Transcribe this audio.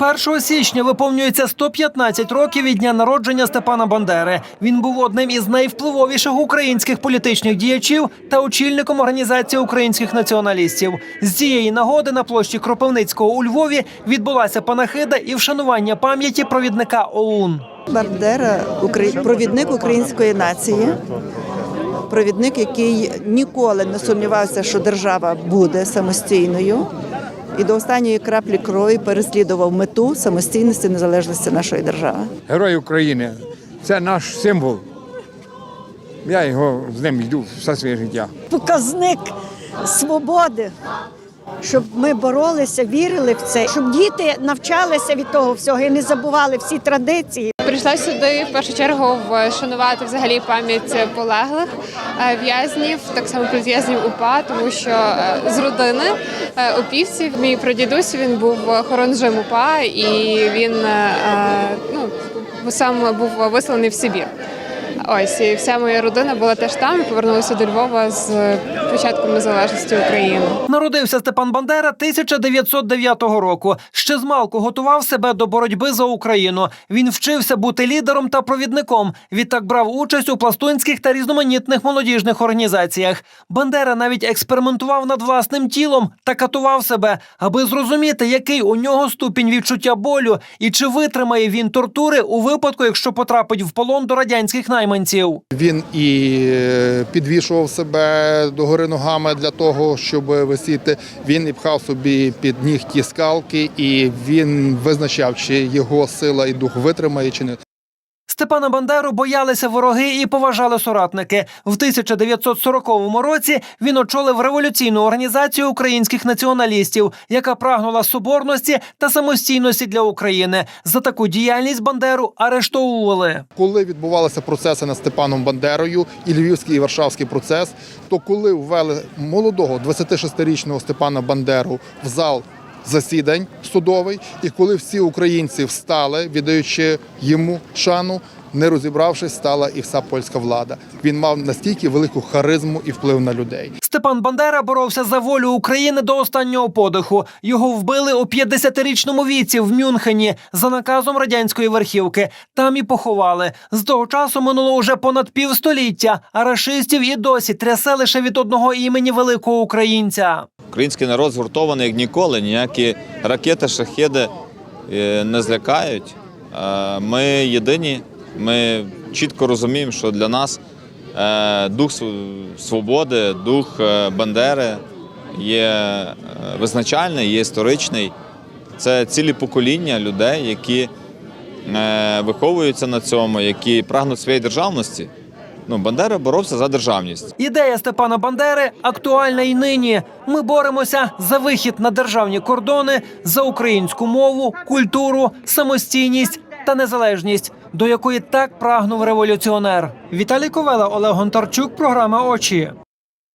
1 січня виповнюється 115 років від дня народження Степана Бандери. Він був одним із найвпливовіших українських політичних діячів та очільником організації українських націоналістів. З цієї нагоди на площі Кропивницького у Львові відбулася панахида і вшанування пам'яті провідника ОУН. Бандера провідник української нації, провідник, який ніколи не сумнівався, що держава буде самостійною, і до останньої краплі крові переслідував мету самостійності незалежності нашої держави. Герой України це наш символ. Я його з ним йду все своє життя. показник свободи, щоб ми боролися, вірили в це, щоб діти навчалися від того всього і не забували всі традиції. Прийшла сюди в першу чергу вшанувати взагалі пам'ять полеглих е, в'язнів, так само в'язнів УПА, тому що е, з родини опівців упівців мій прадідусь він був хоронжем УПА і він е, е, ну, сам був висланий в Сибір. Ось і вся моя родина була теж там і повернулася до Львова з початком незалежності України. Народився Степан Бандера 1909 року. Ще змалку готував себе до боротьби за Україну. Він вчився бути лідером та провідником. Відтак брав участь у пластунських та різноманітних молодіжних організаціях. Бандера навіть експериментував над власним тілом та катував себе, аби зрозуміти, який у нього ступінь відчуття болю і чи витримає він тортури у випадку, якщо потрапить в полон до радянських найманців. Він і е, підвішував себе догори ногами для того, щоб висіти. Він і пхав собі під ніг ті скалки, і він визначав, чи його сила і дух витримає, чи не. Степана Бандеру боялися вороги і поважали соратники. В 1940 році він очолив революційну організацію українських націоналістів, яка прагнула соборності та самостійності для України. За таку діяльність Бандеру арештовували. Коли відбувалися процеси над Степаном Бандерою, і Львівський і Варшавський процес, то коли ввели молодого 26-річного Степана Бандеру в зал засідань судовий, і коли всі українці встали, віддаючи йому шану, не розібравшись, стала і вся польська влада. Він мав настільки велику харизму і вплив на людей. Степан Бандера боровся за волю України до останнього подиху. Його вбили у 50-річному віці в Мюнхені за наказом радянської верхівки. Там і поховали. З того часу минуло уже понад півстоліття. А рашистів і досі трясе лише від одного імені великого українця. Український народ згуртований як ніколи. Ніякі ракети, шахеди е, не злякають. Е, Ми єдині. Ми чітко розуміємо, що для нас е, дух свободи, дух Бандери є визначальний, є історичний. Це цілі покоління людей, які виховуються на цьому, які прагнуть своєї державності. Ну, Бандера боровся за державність. Ідея Степана Бандери актуальна й нині. Ми боремося за вихід на державні кордони, за українську мову, культуру, самостійність та незалежність, до якої так прагнув революціонер. Віталій Ковела, Олег Гонтарчук, програма Очі.